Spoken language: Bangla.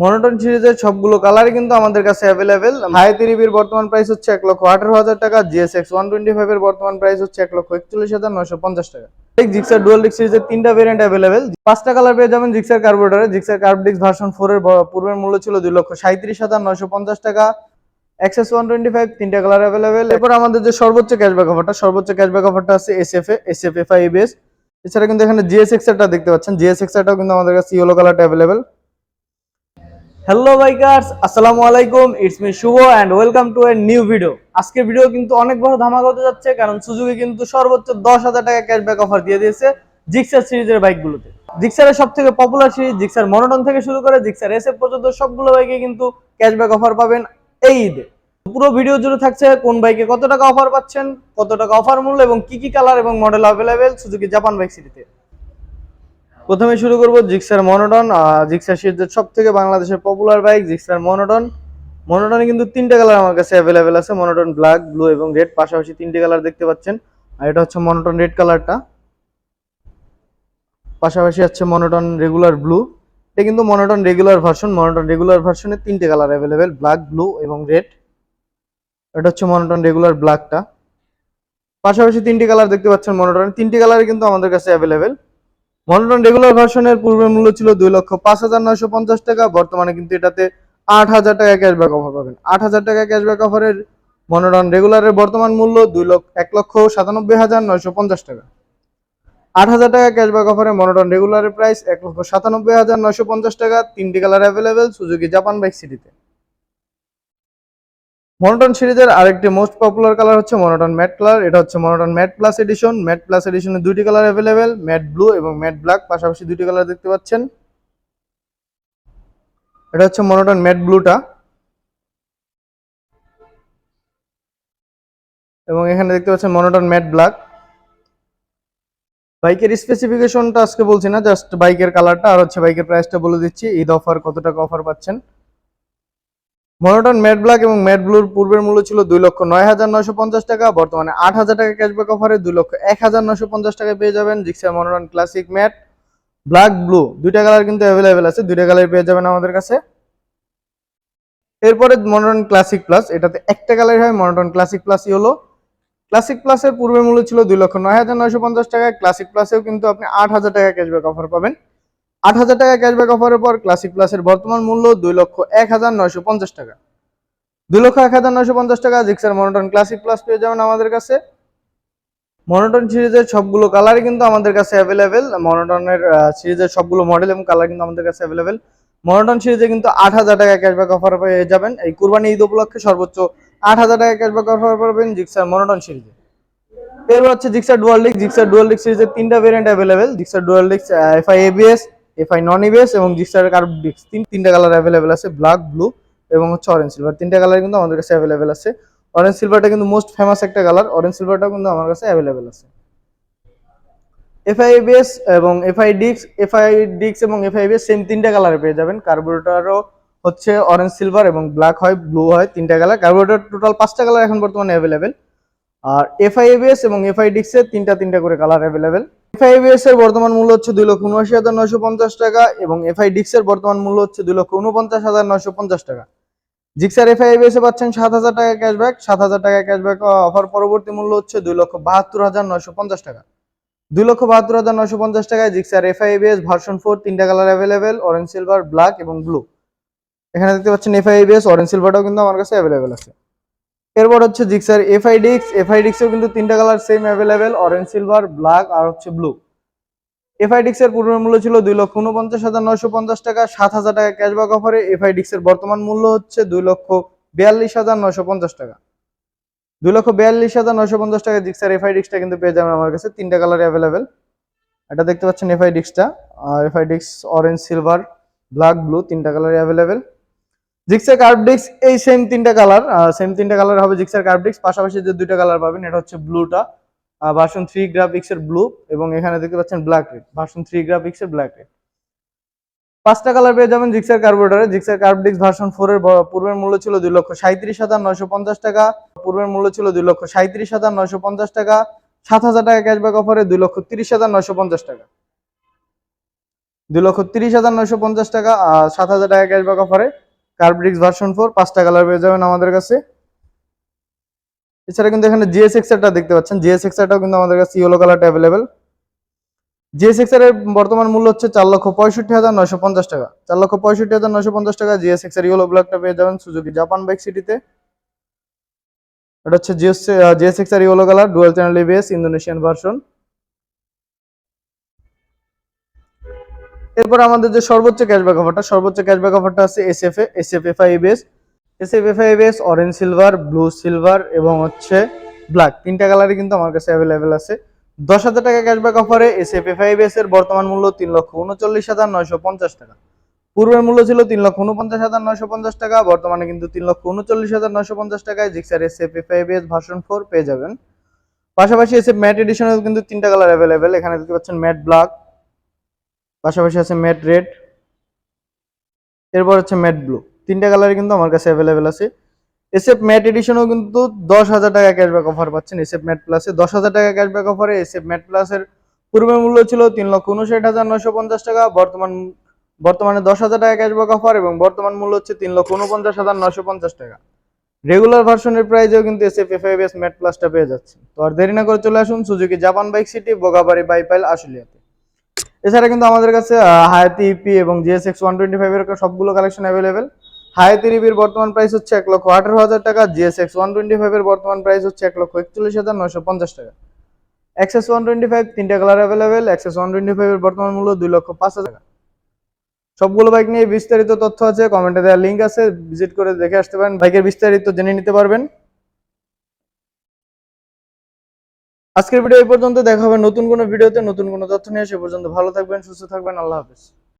মনোটন সিরিজের সবগুলো কালারই কিন্তু আমাদের কাছে অ্যাভেলেবেল হায়াতি রিবির বর্তমান প্রাইস হচ্ছে এক লক্ষ আঠারো হাজার টাকা জিএসএক্স ওয়ান টোয়েন্টি ফাইভ এর বর্তমান প্রাইস হচ্ছে এক লক্ষ একচল্লিশ হাজার নয়শো পঞ্চাশ টাকা। জিক্সার ডুয়াল ডিক্স সিরিজের তিনটা ভেরিয়েন্ট অ্যাভেলেবেল পাঁচটা কালার পেয়ে যাবেন Gixxer কার্বোরেটারে Gixxer carb disc version four এর পূর্বের মূল্য ছিল দুই লক্ষ সাঁত্রিশ হাজার নয়শো পঞ্চাশ টাকা। এক্সএস ওয়ান টোয়েন্টি ফাইভ তিনটা কালার অ্যাভেলেবেল এরপর আমাদের যে সর্বোচ্চ ক্যাশব্যাক অফারটা সর্বোচ্চ ক্যাশব্যাক অফারটা আছে এ এসএফ এফ আই এছাড়া কিন্তু এখানে জিএস এক্সারটা দেখতে পাচ্ছেন। জিএস এক্সারটাও কিন্তু আমাদের কাছে ইয়েলো কালারটা অ্যাভেলেবেল হ্যালো বাইকার্স আসসালামু আলাইকুম it's me Shubho and welcome to a new video আজকের ভিডিও কিন্তু অনেক বড় ধামাকা হতে যাচ্ছে, কারণ সুজুকি কিন্তু সর্বোচ্চ দশ হাজার টাকা ক্যাশব্যাক অফার দিয়ে দিয়েছে জিক্সার সিরিজের বাইকগুলোতে জিক্সারের সব থেকে পপুলার সিরিজ জিক্সার মনোটন থেকে শুরু করে জিক্সার এসএফ পর্যন্ত সবগুলো বাইকে কিন্তু ক্যাশব্যাক অফার পাবেন এই ঈদে। পুরো ভিডিও জুড়ে থাকছে কোন বাইকে কত টাকা অফার পাচ্ছেন, কত টাকা অফার মূল্য, এবং কি কি কালার এবং model available Suzuki Japan bike সিটিতে প্রথমে শুরু করব জিক্সার মনোটন। জিক্সার সিরিজের সব থেকে বাংলাদেশের পপুলার বাইক জিক্সার মনোটন। মনোটনে কিন্তু তিনটে কালার আমার কাছে অ্যাভেলেবেল আছে, মনোটন ব্ল্যাক ব্লু এবং রেড পাশাপাশি তিনটে কালার দেখতে পাচ্ছেন। আর এটা হচ্ছে মনোটন রেড কালারটা পাশাপাশি আছে মনোটন রেগুলার ব্লু এটা কিন্তু monotone regular version monotone regular ভার্সনের তিনটে কালার অ্যাভেলেবেল ব্ল্যাক ব্লু এবং রেড এটা হচ্ছে মনোটন রেগুলার ব্ল্যাকটা পাশাপাশি তিনটি কালার দেখতে পাচ্ছেন মনোটনের তিনটি কালারই কিন্তু আমাদের কাছে অ্যাভেলেবেল মনোটন রেগুলার ভার্সনের পূর্বের মূল্য ছিল দুই লক্ষ পাঁচ হাজার নয়শো পঞ্চাশ টাকা, বর্তমানে কিন্তু এটাতে আট হাজার টাকা ক্যাশব্যাক অফার পাবেন। আট হাজার টাকা ক্যাশব্যাক অফারের মনোটন রেগুলারের বর্তমান মূল্য দুই লক্ষ, এক লক্ষ সাতানব্বই হাজার নয়শো পঞ্চাশ টাকা। আট হাজার টাকা ক্যাশব্যাক অফারে মনোটন রেগুলারের প্রাইস এক লক্ষ সাতানব্বই হাজার নয়শো পঞ্চাশ টাকা, তিনটি colour available Suzuki Japan bike সিটিতে মনোটন সিরিজের আরেকটি মোস্ট পপুলার কালার হচ্ছে মনোটন ম্যাট কালার এটা হচ্ছে monotone matte plus edition matte plus এডিশনের দুইটি কালার অ্যাভেলেবেল ম্যাট ব্লু এবং ম্যাট ব্ল্যাক পাশাপাশি দুইটি কালার দেখতে পাচ্ছেন। এটা হচ্ছে মনোটন ম্যাট ব্লুটা এবং এখানে দেখতে পাচ্ছেন মনোটন ম্যাট ব্ল্যাক বাইকের স্পেসিফিকেশনটা আজকে বলছি না জাস্ট বাইকের কালারটা আর হচ্ছে বাইকের প্রাইসটা বলে দিচ্ছি। ঈদ অফার কত টাকা অফার পাচ্ছেন? মনোটন ম্যাট ব্ল্যাক এবং ম্যাট ব্লুর পূর্বের মূল্য ছিল দুই লক্ষ নয় হাজার নয়শো পঞ্চাশ টাকা। বর্তমানে আট হাজার টাকা ক্যাশব্যাক অফারে দুই লক্ষ এক হাজার নয়শো পঞ্চাশ টাকায় পেয়ে যাবেন Gixxer monotone classic matte black blue দুইটা কালার কিন্তু অ্যাভেলেবেল আছে, দুইটা কালার পেয়ে যাবেন আমাদের কাছে। এরপরে মনোটন ক্লাসিক প্লাস এটাতে একটা কালার হয় মনোটন ক্লাসিক প্লাসই হলো। ক্লাসিক প্লাসের পূর্বের মূল্য ছিল দুই লক্ষ নয় হাজার নয়শো পঞ্চাশ টাকা ক্লাসিক প্লাসেও কিন্তু আপনি আট হাজার টাকা ক্যাশব্যাক অফার পাবেন। আট হাজার টাকা ক্যাশব্যাক অফারের পর ক্লাসিক প্লাসের বর্তমান মূল্য দুই লক্ষ এক হাজার নয়শো পঞ্চাশ টাকা। দুই লক্ষ এক হাজার নয়শো পঞ্চাশ টাকা জিক্সার মনোটন ক্লাসিক প্লাস পেয়ে যাবেন আমাদের কাছে। মনোটন সিরিজের সবগুলো কালারই কিন্তু আমাদের কাছে অ্যাভেলেবেল মনোটনের সিরিজের সবগুলো মডেল এবং কালার কিন্তু আমাদের কাছে অ্যাভেলেবেল মনোটন সিরিজে কিন্তু আট হাজার টাকা ক্যাশব্যাক অফার পেয়ে যাবেন। এই কুরবানি ঈদ উপলক্ষে সর্বোচ্চ আট হাজার টাকা ক্যাশব্যাক অফার পাবেন জিক্সার মনোটন সিরিজে এরপর হচ্ছে জিক্সার ডুয়াল ডিক্স জিক্সার ডুয়াল ডিক্স সিরিজের তিনটা ভেরিয়েন্ট অ্যাভেলেবেল জিক্সার ডুয়াল ডিক্স FI ABS FI non ABS এবং জিক্সার কার্ভ ডিক্স তিন তিনটা কালার অ্যাভেলেবেল আছে ব্ল্যাক ব্লু এবং হচ্ছে অরেঞ্জ সিলভার তিনটা কালার কিন্তু আমাদের কাছে অ্যাভেলেবেল আছে। অরেঞ্জ সিলভারটা কিন্তু মোস্ট ফেমাস একটা কালার অরেঞ্জ সিলভারটাও কিন্তু আমার কাছে অ্যাভেলেবেল আছে। এফআই এবিএস এবং এফআই ডিক্স এফআই ডিক্স এবং এফআই এবিএস সেম তিনটা কালারে পেয়ে যাবেন। কার্বোরেটরও হচ্ছে অরেঞ্জ সিলভার এবং ব্ল্যাক হয় ব্লু হয়, তিনটা কালার কার্বোরেটর টোটাল পাঁচটা কালার এখন বর্তমানে অ্যাভেলেবেল আর এফআই এবিএস এবং এফআই ডিক্স এর তিনটা তিনটা করে কালার অ্যাভেলেবেল এফআই এবিএস এর বর্তমান মূল্য হচ্ছে দুই লক্ষ উনআশি হাজার নয়শো পঞ্চাশ টাকা এবং এফআই ডিক্স এর বর্তমান মূল্য হচ্ছে দুই লক্ষ উনপঞ্চাশ হাজার নয়শো পঞ্চাশ টাকা। জিক্সার এফআই এবিএস এ পাচ্ছেন সাত হাজার টাকা ক্যাশব্যাক সাত হাজার টাকা ক্যাশব্যাক অফার পরবর্তী মূল্য হচ্ছে দুই লক্ষ বাহাত্তর হাজার নয়শো পঞ্চাশ টাকা। দুই লক্ষ বাহাত্তর হাজার নয়শো পঞ্চাশ টাকায় Gixxer FI ABS version four তিনটা colour available orange silver black এবং ব্লু এখানে দেখতে পাচ্ছেন এফআই এবিএস অরেঞ্জ সিলভারটাও কিন্তু আমার কাছে অ্যাভেলেবেল আছে। এরপর হচ্ছে জিক্সার এফআই ডিক্স এফআই ডিক্সেও কিন্তু তিনটা colour same available orange silver black আর হচ্ছে ব্লু এফআই ডিক্স এর পূর্বের মূল্য ছিল দুই লক্ষ উনপঞ্চাশ হাজার নয়শো পঞ্চাশ টাকা, সাত হাজার টাকা ক্যাশব্যাক অফারে এফআই ডিক্স এর বর্তমান মূল্য হচ্ছে দুই লক্ষ বিয়াল্লিশ হাজার নয়শো পঞ্চাশ টাকা। দুই লক্ষ বিয়াল্লিশ হাজার নয়শো পঞ্চাশ টাকা জিক্সার এফআই ডিক্সটা কিন্তু পেয়ে যাবেন আমার কাছে। তিনটা কালার অ্যাভেলেবেল এটা দেখতে পাচ্ছেন FI ডিক্সটা FI orange silver black blue তিনটা কালার অ্যাভেলেবেল জিক্সার কার্ভ এই সেম তিনটা কালার সেম তিনটা কালার হবে জিক্সার কার্ভ পাশাপাশি যে দুইটা কালার পাবেন, এটা হচ্ছে ব্লুটা ভার্সন থ্রি গ্রাফিক্স এর ব্লু এবং এখানে দেখতে পাচ্ছেন black red version three graphics এর ব্ল্যাক রেড পাঁচটা কালার পেয়ে যাবেন জিক্সার কার্বোরেটারে জিক্সার কার্ভ ডিক্স ভার্সন ফোর এর পূর্বের মূল্য ছিল দুই লক্ষ সাঁত্রিশ হাজার নয়শো পঞ্চাশ টাকা, পূর্বের মূল্য ছিল দুই লক্ষ সাঁত্রিশ হাজার নয়শো পঞ্চাশ টাকা, সাত হাজার টাকা ক্যাশব্যাক অফারে দুই লক্ষ তিরিশ হাজার নয়শো পঞ্চাশ টাকা। দুই লক্ষ তিরিশ হাজার নয়শো পঞ্চাশ টাকা সাত হাজার টাকা ক্যাশব্যাক অফারে কার্বরিক্স ভার্সন ফোর পাঁচটা কালার পেয়ে যাবেন আমাদের কাছে। এছাড়া কিন্তু এখানে জিএস এক্সারটা দেখতে পাচ্ছেন। জিএস এক্সারটাও কিন্তু আমাদের কাছে ইয়েলো কালারটা অ্যাভেলেবেল জিএস এক্সার এর বর্তমান মূল্য হচ্ছে চার লক্ষ পঁয়ষট্টি হাজার নয়শো পঞ্চাশ টাকা। চার লক্ষ পঁয়ষট্টি হাজার নয়শো পঞ্চাশ টাকা জিএস এক্সার ইয়েলো ব্ল্যাকটা পেয়ে যাবেন সুজুকি জাপান বাইক সিটিতে এটা হচ্ছে GS GS XR yellow colour dual channel ABS Indonesian version এরপর আমাদের যে সর্বোচ্চ ক্যাশব্যাক অফারটা সর্বোচ্চ ক্যাশব্যাক অফারটা আছে SF A SF FI ABS SF FI ABS orange silver blue silver এবং হচ্ছে ব্ল্যাক তিনটা কালারই কিন্তু আমার কাছে অ্যাভেলেবেল আছে। দশ হাজার টাকা ক্যাশব্যাক অফারে এসএফ এফআই এবিএস এর বর্তমান মূল্য তিন লক্ষ উনচল্লিশ হাজার নয়শো পঞ্চাশ টাকা। পূর্বের মূল্য ছিল তিন লক্ষ উনপঞ্চাশ হাজার নয়শো পঞ্চাশ টাকা, বর্তমানে কিন্তু তিন লক্ষ উনচল্লিশ হাজার নয়শো পঞ্চাশ টাকায় Gixxer SF FI ABS version four পেয়ে যাবেন। পাশাপাশি এসে ম্যাট এডিশনেও কিন্তু তিনটা কালার অ্যাভেলেবেল এখানে দেখতে পাচ্ছেন ম্যাট ব্ল্যাক পাশাপাশি আছে ম্যাট রেড এরপর হচ্ছে ম্যাট ব্লু তিনটা কালারই কিন্তু আমার কাছে অ্যাভেলেবেল আছে। এসএফ ম্যাট এডিশনও কিন্তু দশ হাজার টাকা ক্যাশব্যাক অফার পাচ্ছেন। এসএফ ম্যাট প্লাসে দশ হাজার টাকা ক্যাশব্যাক অফারে এসএফ ম্যাট প্লাসের পূর্বের মূল্য ছিল তিন লক্ষ উনষাট হাজার নয়শো পঞ্চাশ টাকা। বর্তমান, বর্তমানে দশ হাজার টাকা ক্যাশব্যাক অফার এবং বর্তমান মূল্য হচ্ছে তিন লক্ষ উনপঞ্চাশ হাজার নয়শো পঞ্চাশ টাকা। রেগুলার ভার্সনের প্রাইজেও কিন্তু এসএফ এফআইএস ম্যাট প্লাসটা পেয়ে যাচ্ছে তো আর দেরি না করে চলে আসুন Suzuki Japan bike city Bogabari Baipail আশুলিয়াতে এছাড়া কিন্তু আমাদের কাছে হায়াতি ইপি এবং জিএসএক্স ওয়ান টোয়েন্টি ফাইভের সবগুলো কালেকশন অ্যাভেলেবেল হায়াতি ইপির বর্তমান প্রাইস হচ্ছে এক লক্ষ আঠারো হাজার টাকা জিএসএক্স ওয়ান টোয়েন্টি ফাইভের বর্তমান প্রাইস হচ্ছে এক লক্ষ একচল্লিশ হাজার নয়শো পঞ্চাশ টাকা। এক্সএস ওয়ান টোয়েন্টি ফাইভ তিনটা colour available XS one twenty ফাইভের বর্তমান মূল্য দুই লক্ষ পাঁচ হাজার টাকা। সবগুলো বাইক নিয়ে বিস্তারিত তথ্য আছে কমেন্টে দেওয়ার লিঙ্ক আছে ভিজিট করে দেখে আসতে পারেন। বাইকের বিস্তারিত জেনে নিতে পারবেন। আজকের ভিডিও এই পর্যন্ত, দেখা হবে নতুন কোনো ভিডিওতে, নতুন কোনো তথ্য নিয়ে, সে পর্যন্ত ভালো থাকবেন, সুস্থ থাকবেন, আল্লাহ হাফেজ।